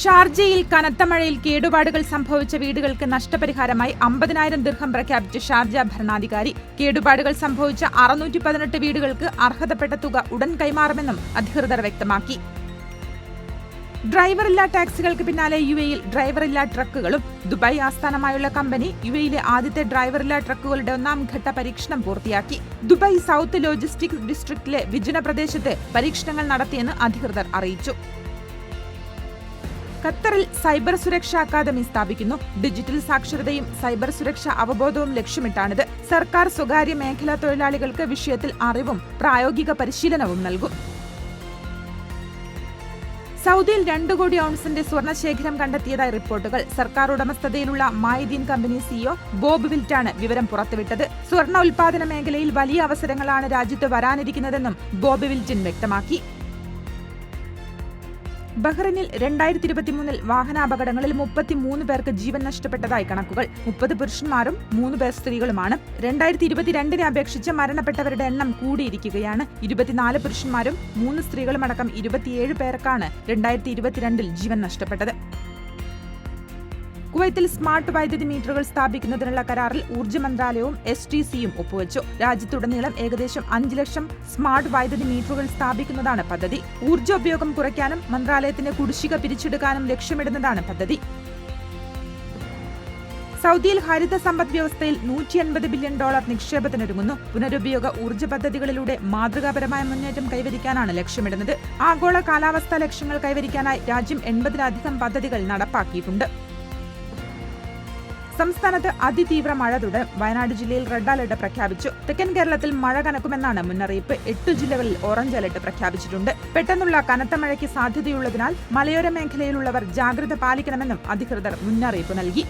ഷാർജയിൽ കനത്ത മഴയിൽ കേടുപാടുകൾ സംഭവിച്ച വീടുകൾക്ക് നഷ്ടപരിഹാരമായി അമ്പതിനായിരം ദീർഘം പ്രഖ്യാപിച്ച് ഷാർജ ഭരണാധികാരി. കേടുപാടുകൾ സംഭവിച്ച അറുന്നൂറ്റി പതിനെട്ട് വീടുകൾക്ക് അർഹതപ്പെട്ട തുക ഉടൻ കൈമാറുമെന്നും അധികൃതർ വ്യക്തമാക്കി. ഡ്രൈവറില്ലാ ടാക്സികൾക്ക് പിന്നാലെ യു എയിൽ ഡ്രൈവറില്ലാ ട്രക്കുകളും. ദുബായ് ആസ്ഥാനമായുള്ള കമ്പനി യു എയിലെ ആദ്യത്തെ ഡ്രൈവറില്ലാ ട്രക്കുകളുടെ ഒന്നാം ഘട്ട പരീക്ഷണം പൂർത്തിയാക്കി. ദുബായ് സൗത്ത് ലോജിസ്റ്റിക്സ് ഡിസ്ട്രിക്റ്റിലെ വിജന പ്രദേശത്ത് പരീക്ഷണങ്ങൾ നടത്തിയെന്ന് അധികൃതർ അറിയിച്ചു. ഖത്തറിൽ സൈബർ സുരക്ഷാ അക്കാദമി സ്ഥാപിക്കുന്നു. ഡിജിറ്റൽ സാക്ഷരതയും സൈബർ സുരക്ഷ അവബോധവും ലക്ഷ്യമിട്ടാണിത്. സർക്കാർ സ്വകാര്യ മേഖലാ തൊഴിലാളികൾക്ക് വിഷയത്തിൽ അറിവും പ്രായോഗിക പരിശീലനവും നൽകും. സൗദിയിൽ രണ്ടു കോടി ഔൺസിന്റെ സ്വർണശേഖരം കണ്ടെത്തിയതായി റിപ്പോർട്ടുകൾ. സർക്കാർ ഉടമസ്ഥതയിലുള്ള മായദീൻ കമ്പനി സിഇഒ ബോബ് വിൽറ്റാണ് വിവരം പുറത്തുവിട്ടത്. സ്വർണ ഉൽപാദന മേഖലയിൽ വലിയ അവസരങ്ങളാണ് രാജ്യത്ത് വരാനിരിക്കുന്നതെന്നും ബോബ് വിൽറ്റിൻ വ്യക്തമാക്കി. ബഹ്റിനിൽ രണ്ടായിരത്തി ഇരുപത്തിമൂന്നിൽ വാഹനാപകടങ്ങളിൽ മുപ്പത്തിമൂന്ന് പേർക്ക് ജീവൻ നഷ്ടപ്പെട്ടതായി കണക്കുകൾ. മുപ്പത് പുരുഷന്മാരും മൂന്ന് പേർ സ്ത്രീകളുമാണ്. രണ്ടായിരത്തി ഇരുപത്തിരണ്ടിനെ അപേക്ഷിച്ച് മരണപ്പെട്ടവരുടെ എണ്ണം കൂടിയിരിക്കുകയാണ്. ഇരുപത്തിനാല് പുരുഷന്മാരും മൂന്ന് സ്ത്രീകളുമടക്കം ഇരുപത്തിയേഴ് പേർക്കാണ് രണ്ടായിരത്തി ഇരുപത്തിരണ്ടിൽ ജീവൻ നഷ്ടപ്പെട്ടത്. കുവൈത്തിൽ സ്മാർട്ട് വൈദ്യുതി മീറ്ററുകൾ സ്ഥാപിക്കുന്നതിനുള്ള കരാറിൽ ഊർജ മന്ത്രാലയവും എസ് ടി സിയും ഒപ്പുവച്ചു. രാജ്യത്തുടനീളം ഏകദേശം അഞ്ച് ലക്ഷം സ്മാർട്ട് വൈദ്യുതി മീറ്ററുകൾ സ്ഥാപിക്കുന്നതാണ് പദ്ധതി. ഊർജോപയോഗം കുറയ്ക്കാനും മന്ത്രാലയത്തിന്റെ കുടിശ്ശിക പിരിച്ചെടുക്കാനും ലക്ഷ്യമിടുന്നതാണ് പദ്ധതി. സൗദിയിൽ ഹരിത സമ്പദ് വ്യവസ്ഥയിൽ നൂറ്റി അൻപത് ബില്യൺ ഡോളർ നിക്ഷേപത്തിനൊരുങ്ങുന്നു. പുനരുപയോഗ ഊർജ പദ്ധതികളിലൂടെ മാതൃകാപരമായ മുന്നേറ്റം കൈവരിക്കാനാണ് ലക്ഷ്യമിടുന്നത്. ആഗോള കാലാവസ്ഥാ ലക്ഷ്യങ്ങൾ കൈവരിക്കാനായി രാജ്യം എൺപതിലധികം പദ്ധതികൾ നടപ്പാക്കിയിട്ടുണ്ട്. സംസ്ഥാനത്ത് അതിതീവ്ര മഴ തുടരും വയനാട് ജില്ലയിൽ റെഡ് അലർട്ട് പ്രഖ്യാപിച്ചു. തെക്കൻ കേരളത്തിൽ മഴ കനക്കുമെന്നാണ് മുന്നറിയിപ്പ്. എട്ടു ജില്ലകളിൽ ഓറഞ്ച് അലർട്ട് പ്രഖ്യാപിച്ചിട്ടുണ്ട്. പെട്ടെന്നുള്ള കനത്ത മഴയ്ക്ക് സാധ്യതയുള്ളതിനാൽ മലയോര മേഖലയിലുള്ളവർ ജാഗ്രത പാലിക്കണമെന്നും അധികൃതർ മുന്നറിയിപ്പ് നൽകി.